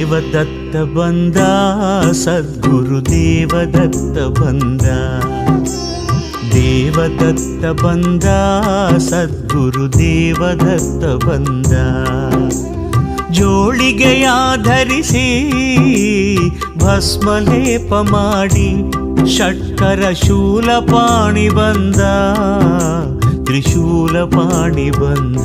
ದೇವದತ್ತ ಬಂದ, ಸದ್ಗುರು ದೇವದತ್ತ ಬಂದ. ದೇವದತ್ತ ಬಂದ, ಸದ್ಗುರು ದೇವದತ್ತ ಬಂದ. ಜೋಳಿಗೆಯ ಧರಿಸಿ ಭಸ್ಮಲೇಪ ಮಾಡಿ, ಷಟ್ಕರ ಶೂಲಪಾಣಿ ಬಂದ, ತ್ರಿಶೂಲಪಾಣಿ ಬಂದ.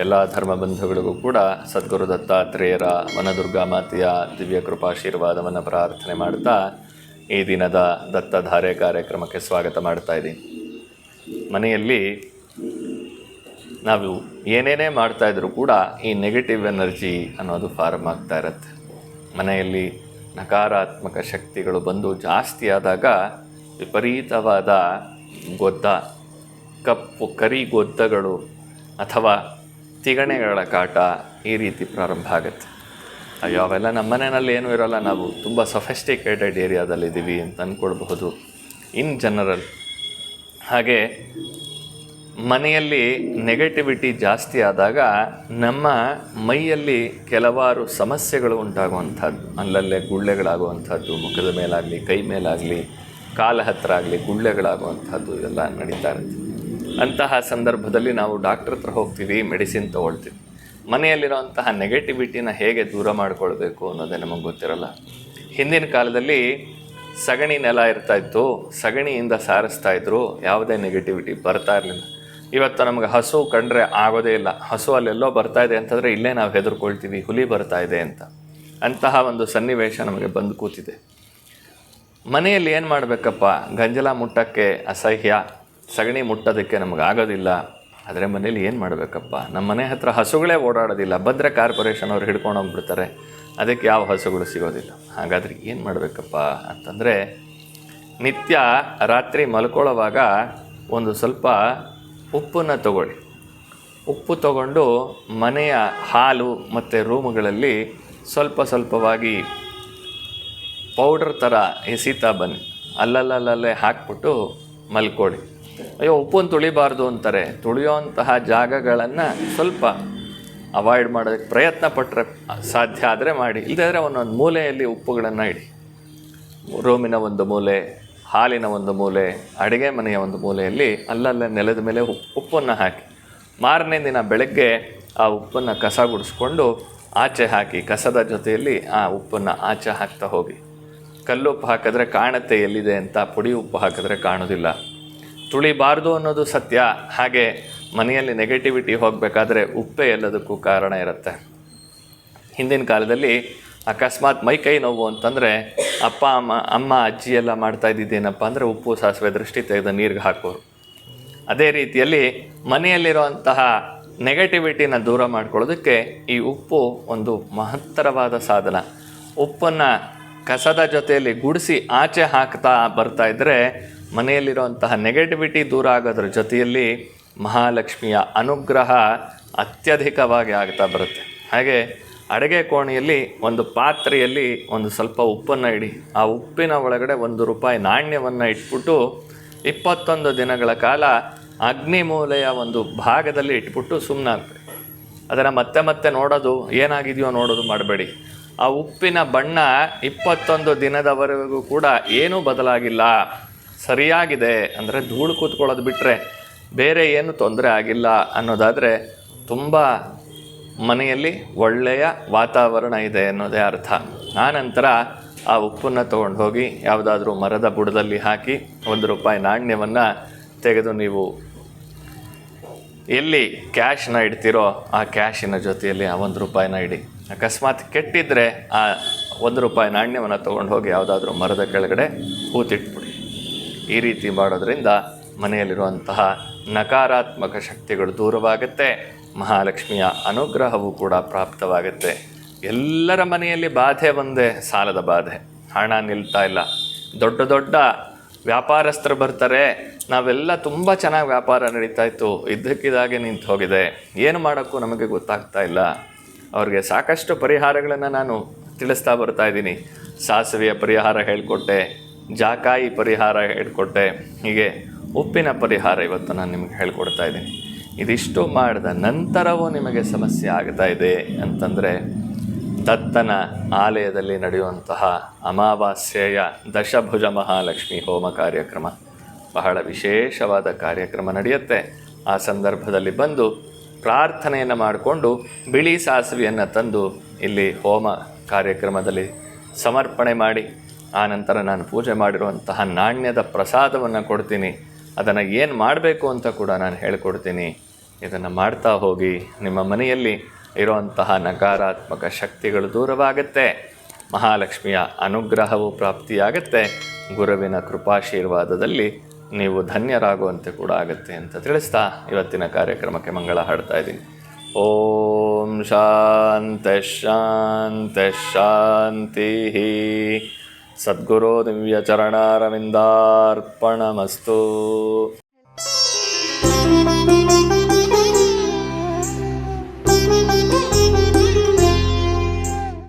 ಎಲ್ಲ ಧರ್ಮ ಬಂಧುಗಳಿಗೂ ಕೂಡ ಸದ್ಗುರು ದತ್ತಾತ್ರೇಯರ ವನದುರ್ಗಾ ಮಾತೆಯ ದಿವ್ಯ ಕೃಪಾಶೀರ್ವಾದವನ್ನು ಪ್ರಾರ್ಥನೆ ಮಾಡ್ತಾ ಈ ದಿನದ ದತ್ತಧಾರೆ ಕಾರ್ಯಕ್ರಮಕ್ಕೆ ಸ್ವಾಗತ ಮಾಡ್ತಾ ಇದ್ದೀನಿ. ಮನೆಯಲ್ಲಿ ನಾವು ಏನೇನೇ ಮಾಡ್ತಾ ಇದ್ರೂ ಕೂಡ ಈ ನೆಗೆಟಿವ್ ಎನರ್ಜಿ ಅನ್ನೋದು ಫಾರ್ಮ್ ಆಗ್ತಾ ಇರುತ್ತೆ. ಮನೆಯಲ್ಲಿ ನಕಾರಾತ್ಮಕ ಶಕ್ತಿಗಳು ಬಂದು ಜಾಸ್ತಿ ಆದಾಗ ವಿಪರೀತವಾದ ಗೊದ್ದ, ಕಪ್ಪು ಕರಿ ಗೊದ್ದಗಳು ಅಥವಾ ತಿಗಣೆಗಳ ಕಾಟ ಈ ರೀತಿ ಪ್ರಾರಂಭ ಆಗುತ್ತೆ. ಅಯ್ಯೋ, ಅವೆಲ್ಲ ನಮ್ಮ ಮನೆಯಲ್ಲಿ ಏನೂ ಇರೋಲ್ಲ. ನಾವು ತುಂಬ ಸೊಫೆಸ್ಟಿಕೇಟೆಡ್ ಏರಿಯಾದಲ್ಲಿದ್ದೀವಿ ಅಂತ ಅಂದ್ಕೊಳ್ಬಹುದು ಇನ್ ಜನರಲ್ ಹಾಗೆ ಮನೆಯಲ್ಲಿ ನೆಗೆಟಿವಿಟಿ ಜಾಸ್ತಿ ಆದಾಗ ನಮ್ಮ ಮೈಯಲ್ಲಿ ಕೆಲವಾರು ಸಮಸ್ಯೆಗಳು ಉಂಟಾಗುವಂಥದ್ದು. ಅಲ್ಲಲ್ಲೇ ಗುಳ್ಳೆಗಳಾಗುವಂಥದ್ದು, ಮುಖದ ಮೇಲಾಗಲಿ, ಕೈ ಮೇಲಾಗಲಿ, ಕಾಲ ಹತ್ರ ಆಗಲಿ ಗುಳ್ಳೆಗಳಾಗುವಂಥದ್ದು ಇದೆಲ್ಲ ನಡೀತಾ ಇರುತ್ತೆ. ಅಂತಹ ಸಂದರ್ಭದಲ್ಲಿ ನಾವು ಡಾಕ್ಟ್ರ್ ಹತ್ರ ಹೋಗ್ತೀವಿ, ಮೆಡಿಸಿನ್ ತೊಗೊಳ್ತೀವಿ. ಮನೆಯಲ್ಲಿರುವಂತಹ ನೆಗೆಟಿವಿಟಿನ ಹೇಗೆ ದೂರ ಮಾಡಿಕೊಳ್ಬೇಕು ಅನ್ನೋದೇ ನಮಗೆ ಗೊತ್ತಿರಲ್ಲ. ಹಿಂದಿನ ಕಾಲದಲ್ಲಿ ಸಗಣಿ ನೆಲ ಇರ್ತಾ ಇತ್ತು, ಸಗಣಿಯಿಂದ ಸಾರಿಸ್ತಾ ಇದ್ರು, ಯಾವುದೇ ನೆಗೆಟಿವಿಟಿ ಬರ್ತಾ ಇರಲಿಲ್ಲ. ಇವತ್ತು ನಮಗೆ ಹಸು ಕಂಡ್ರೆ ಆಗೋದೇ ಇಲ್ಲ. ಹಸು ಅಲ್ಲೆಲ್ಲೋ ಬರ್ತಾ ಇದೆ ಅಂತಂದರೆ ಇಲ್ಲೇ ನಾವು ಹೆದರ್ಕೊಳ್ತೀವಿ, ಹುಲಿ ಬರ್ತಾ ಇದೆ ಅಂತ. ಅಂತಹ ಒಂದು ಸನ್ನಿವೇಶ ನಮಗೆ ಬಂದು ಕೂತಿದೆ. ಮನೆಯಲ್ಲಿ ಏನು ಮಾಡಬೇಕಪ್ಪ? ಗಂಜಲ ಮುಟ್ಟಕ್ಕೆ ಅಸಹ್ಯ ಸಗಣಿ ಮುಟ್ಟೋದಕ್ಕೆ ನಮಗೆ ಆಗೋದಿಲ್ಲ. ಆದರೆ ಮನೇಲಿ ಏನು ಮಾಡಬೇಕಪ್ಪ? ನಮ್ಮ ಮನೆ ಹತ್ರ ಹಸುಗಳೇ ಓಡಾಡೋದಿಲ್ಲ. ಭದ್ರ ಕಾರ್ಪೊರೇಷನ್ ಅವ್ರು ಹಿಡ್ಕೊಂಡು ಹೋಗ್ಬಿಡ್ತಾರೆ. ಅದಕ್ಕೆ ಯಾವ ಹಸುಗಳು ಸಿಗೋದಿಲ್ಲ. ಹಾಗಾದ್ರೆ ಏನು ಮಾಡಬೇಕಪ್ಪ ಅಂತಂದರೆ, ನಿತ್ಯ ರಾತ್ರಿ ಮಲ್ಕೊಳ್ಳೋವಾಗ ಒಂದು ಸ್ವಲ್ಪ ಉಪ್ಪನ್ನು ತಗೊಳ್ಳಿ. ಉಪ್ಪು ತಗೊಂಡು ಮನೆಯ ಹಾಲು ಮತ್ತು ರೂಮುಗಳಲ್ಲಿ ಸ್ವಲ್ಪ ಸ್ವಲ್ಪವಾಗಿ ಪೌಡ್ರ್ ಥರ ಎಸೀತಾ ಬನ್ನಿ. ಅಲ್ಲಲ್ಲಲ್ಲೇ ಹಾಕ್ಬಿಟ್ಟು ಮಲ್ಕೊಳ್ಳಿ. ಅಯ್ಯೋ ಉಪ್ಪನ್ನು ತುಳಿಬಾರ್ದು ಅಂತಾರೆ. ತುಳಿಯೋಂತಹ ಜಾಗಗಳನ್ನು ಸ್ವಲ್ಪ ಅವಾಯ್ಡ್ ಮಾಡೋದಕ್ಕೆ ಪ್ರಯತ್ನ ಪಟ್ಟರೆ ಸಾಧ್ಯ ಆದರೆ ಮಾಡಿ. ಇಲ್ಲದ್ರೆ ಒಂದೊಂದು ಮೂಲೆಯಲ್ಲಿ ಉಪ್ಪುಗಳನ್ನು ಇಡಿ. ರೂಮಿನ ಒಂದು ಮೂಲೆ, ಹಾಲಿನ ಒಂದು ಮೂಲೆ, ಅಡುಗೆ ಮನೆಯ ಒಂದು ಮೂಲೆಯಲ್ಲಿ ಅಲ್ಲಲ್ಲೇ ನೆಲದ ಮೇಲೆ ಉಪ್ಪು ಉಪ್ಪನ್ನು ಹಾಕಿ. ಮಾರನೇ ದಿನ ಬೆಳಗ್ಗೆ ಆ ಉಪ್ಪನ್ನು ಕಸ ಗುಡಿಸ್ಕೊಂಡು ಆಚೆ ಹಾಕಿ, ಕಸದ ಜೊತೆಯಲ್ಲಿ ಆ ಉಪ್ಪನ್ನು ಆಚೆ ಹಾಕ್ತಾ ಹೋಗಿ. ಕಲ್ಲುಪ್ಪು ಹಾಕಿದ್ರೆ ಕಾಣುತ್ತೆ ಎಲ್ಲಿದೆ ಅಂತ, ಪುಡಿ ಉಪ್ಪು ಹಾಕಿದ್ರೆ ಕಾಣೋದಿಲ್ಲ. ತುಳಿಬಾರ್ದು ಅನ್ನೋದು ಸತ್ಯ. ಹಾಗೆ ಮನೆಯಲ್ಲಿ ನೆಗೆಟಿವಿಟಿ ಹೋಗಬೇಕಾದ್ರೆ ಉಪ್ಪೆ ಎಲ್ಲದಕ್ಕೂ ಕಾರಣ ಇರುತ್ತೆ. ಹಿಂದಿನ ಕಾಲದಲ್ಲಿ ಅಕಸ್ಮಾತ್ ಮೈ ಕೈ ನೋವು ಅಂತಂದರೆ ಅಪ್ಪ, ಅಮ್ಮ ಅಮ್ಮ, ಅಜ್ಜಿ ಎಲ್ಲ ಮಾಡ್ತಾ ಇದ್ದಿದ್ದೇನಪ್ಪ ಅಂದರೆ ಉಪ್ಪು, ಸಾಸಿವೆ, ದೃಷ್ಟಿ ತೆಗೆದು ನೀರಿಗೆ ಹಾಕೋರು. ಅದೇ ರೀತಿಯಲ್ಲಿ ಮನೆಯಲ್ಲಿರುವಂತಹ ನೆಗೆಟಿವಿಟಿನ ದೂರ ಮಾಡ್ಕೊಳ್ಳೋದಕ್ಕೆ ಈ ಉಪ್ಪು ಒಂದು ಮಹತ್ತರವಾದ ಸಾಧನ. ಉಪ್ಪನ್ನು ಕಸದ ಜೊತೆಯಲ್ಲಿ ಗುಡಿಸಿ ಆಚೆ ಹಾಕ್ತಾ ಬರ್ತಾ ಇದ್ದರೆ ಮನೆಯಲ್ಲಿರುವಂತಹ ನೆಗೆಟಿವಿಟಿ ದೂರ ಆಗೋದ್ರ ಜೊತೆಯಲ್ಲಿ ಮಹಾಲಕ್ಷ್ಮಿಯ ಅನುಗ್ರಹ ಅತ್ಯಧಿಕವಾಗಿ ಆಗ್ತಾ ಬರುತ್ತೆ. ಹಾಗೆ ಅಡುಗೆ ಕೋಣೆಯಲ್ಲಿ ಒಂದು ಪಾತ್ರೆಯಲ್ಲಿ ಒಂದು ಸ್ವಲ್ಪ ಉಪ್ಪನ್ನು ಇಡಿ. ಆ ಉಪ್ಪಿನ ಒಳಗಡೆ ಒಂದು ರೂಪಾಯಿ ನಾಣ್ಯವನ್ನು ಇಟ್ಬಿಟ್ಟು ಇಪ್ಪತ್ತೊಂದು ದಿನಗಳ ಕಾಲ ಅಗ್ನಿಮೂಲೆಯ ಒಂದು ಭಾಗದಲ್ಲಿ ಇಟ್ಬಿಟ್ಟು ಸುಮ್ಮನಾಗ್ಬೇಕು ಅದನ್ನು ಮತ್ತೆ ಮತ್ತೆ ನೋಡೋದು, ಏನಾಗಿದೆಯೋ ನೋಡೋದು ಮಾಡಬೇಡಿ. ಆ ಉಪ್ಪಿನ ಬಣ್ಣ ಇಪ್ಪತ್ತೊಂದು ದಿನದವರೆಗೂ ಕೂಡ ಏನೂ ಬದಲಾಗಿಲ್ಲ. ಸರಿಯಾಗಿದೆ ಅಂದರೆ ಧೂಳು ಕೂತ್ಕೊಳ್ಳೋದು ಬಿಟ್ಟರೆ ಬೇರೆ ಏನು ತೊಂದರೆ ಆಗಿಲ್ಲ ಅನ್ನೋದಾದರೆ ತುಂಬ ಮನೆಯಲ್ಲಿ ಒಳ್ಳೆಯ ವಾತಾವರಣ ಇದೆ ಅನ್ನೋದೇ ಅರ್ಥ. ಆನಂತರ ಆ ಉಪ್ಪನ್ನು ತೊಗೊಂಡು ಹೋಗಿ ಯಾವುದಾದ್ರೂ ಮರದ ಬುಡದಲ್ಲಿ ಹಾಕಿ ಒಂದು ರೂಪಾಯಿ ನಾಣ್ಯವನ್ನು ತೆಗೆದು ನೀವು ಎಲ್ಲಿ ಕ್ಯಾಶ್ನ ಇಡ್ತೀರೋ ಆ ಕ್ಯಾಶಿನ ಜೊತೆಯಲ್ಲಿ ಆ ಒಂದು ರೂಪಾಯಿನ ಇಡಿ. ಅಕಸ್ಮಾತ್ ಕೆಟ್ಟಿದ್ದರೆ ಆ ಒಂದು ರೂಪಾಯಿ ನಾಣ್ಯವನ್ನು ತೊಗೊಂಡು ಹೋಗಿ ಯಾವುದಾದ್ರೂ ಮರದ ಕೆಳಗಡೆ ಹೂತಿಟ್ಬಿಡಿ ಈ ರೀತಿ ಮಾಡೋದರಿಂದ ಮನೆಯಲ್ಲಿರುವಂತಹ ನಕಾರಾತ್ಮಕ ಶಕ್ತಿಗಳು ದೂರವಾಗುತ್ತೆ, ಮಹಾಲಕ್ಷ್ಮಿಯ ಅನುಗ್ರಹವೂ ಕೂಡ ಪ್ರಾಪ್ತವಾಗುತ್ತೆ. ಎಲ್ಲರ ಮನೆಯಲ್ಲಿ ಬಾಧೆ ಒಂದೇ, ಸಾಲದ ಬಾಧೆ. ಹಣ ನಿಲ್ತಾ ಇಲ್ಲ. ದೊಡ್ಡ ದೊಡ್ಡ ವ್ಯಾಪಾರಸ್ಥರು ಬರ್ತಾರೆ, ನಾವೆಲ್ಲ ತುಂಬ ಚೆನ್ನಾಗಿ ವ್ಯಾಪಾರ ನಡೀತಾ ಇತ್ತು ಇದ್ದಕ್ಕಿದ್ದಾಗೆ ನಿಂತು ಹೋಗಿದೆ. ಏನು ಮಾಡೋಕ್ಕೂ ನಮಗೆ ಗೊತ್ತಾಗ್ತಾ ಇಲ್ಲ. ಅವ್ರಿಗೆ ಸಾಕಷ್ಟು ಪರಿಹಾರಗಳನ್ನು ನಾನು ತಿಳಿಸ್ತಾ ಬರ್ತಾ ಇದ್ದೀನಿ. ಸಾಸಿವೆಯ ಪರಿಹಾರ ಹೇಳಿಕೊಟ್ಟೆ ಜಾಕಾಯಿ ಪರಿಹಾರ ಹೇಳಿಕೊಟ್ಟೆ. ಹೀಗೆ ಉಪ್ಪಿನ ಪರಿಹಾರ ಇವತ್ತು ನಾನು ನಿಮಗೆ ಹೇಳ್ಕೊಡ್ತಾ ಇದ್ದೀನಿ. ಇದಿಷ್ಟು ಮಾಡಿದ ನಂತರವೂ ನಿಮಗೆ ಸಮಸ್ಯೆ ಆಗ್ತಾ ಇದೆ ಅಂತಂದರೆ ದತ್ತನ ಆಲಯದಲ್ಲಿ ನಡೆಯುವಂತಹ ಅಮಾವಾಸ್ಯೆಯ ದಶಭುಜ ಮಹಾಲಕ್ಷ್ಮಿ ಹೋಮ ಕಾರ್ಯಕ್ರಮ. ಬಹಳ ವಿಶೇಷವಾದ ಕಾರ್ಯಕ್ರಮ ನಡೆಯುತ್ತೆ. ಆ ಸಂದರ್ಭದಲ್ಲಿ ಬಂದು ಪ್ರಾರ್ಥನೆಯನ್ನು ಮಾಡಿಕೊಂಡು ಬಿಳಿ ಸಾಸಿವೆಯನ್ನು ತಂದು ಇಲ್ಲಿ ಹೋಮ ಕಾರ್ಯಕ್ರಮದಲ್ಲಿ ಸಮರ್ಪಣೆ ಮಾಡಿ ಆ ನಂತರ ನಾನು ಪೂಜೆ ಮಾಡಿರುವಂತಹ ನಾಣ್ಯದ ಪ್ರಸಾದವನ್ನು ಕೊಡ್ತೀನಿ. ಅದನ್ನು ಏನು ಮಾಡಬೇಕು ಅಂತ ಕೂಡ ನಾನು ಹೇಳಿಕೊಡ್ತೀನಿ. ಇದನ್ನು ಮಾಡ್ತಾ ಹೋಗಿ ನಿಮ್ಮ ಮನೆಯಲ್ಲಿ ಇರುವಂತಹ ನಕಾರಾತ್ಮಕ ಶಕ್ತಿಗಳು ದೂರವಾಗುತ್ತೆ. ಮಹಾಲಕ್ಷ್ಮಿಯ ಅನುಗ್ರಹವು ಪ್ರಾಪ್ತಿಯಾಗುತ್ತೆ. ಗುರುವಿನ ಕೃಪಾಶೀರ್ವಾದದಲ್ಲಿ ನೀವು ಧನ್ಯರಾಗುವಂತೆ ಕೂಡ ಆಗುತ್ತೆ ಅಂತ ತಿಳಿಸ್ತಾ ಇವತ್ತಿನ ಕಾರ್ಯಕ್ರಮಕ್ಕೆ ಮಂಗಳ ಹಾಡ್ತಾ ಇದ್ದೀನಿ. ಓಂ ಶಾಂತ ಶಾಂತ ಶಾಂತಿ சத்குரு திவ்யச்சரணாரவிந்தார்ப்பணமஸ்து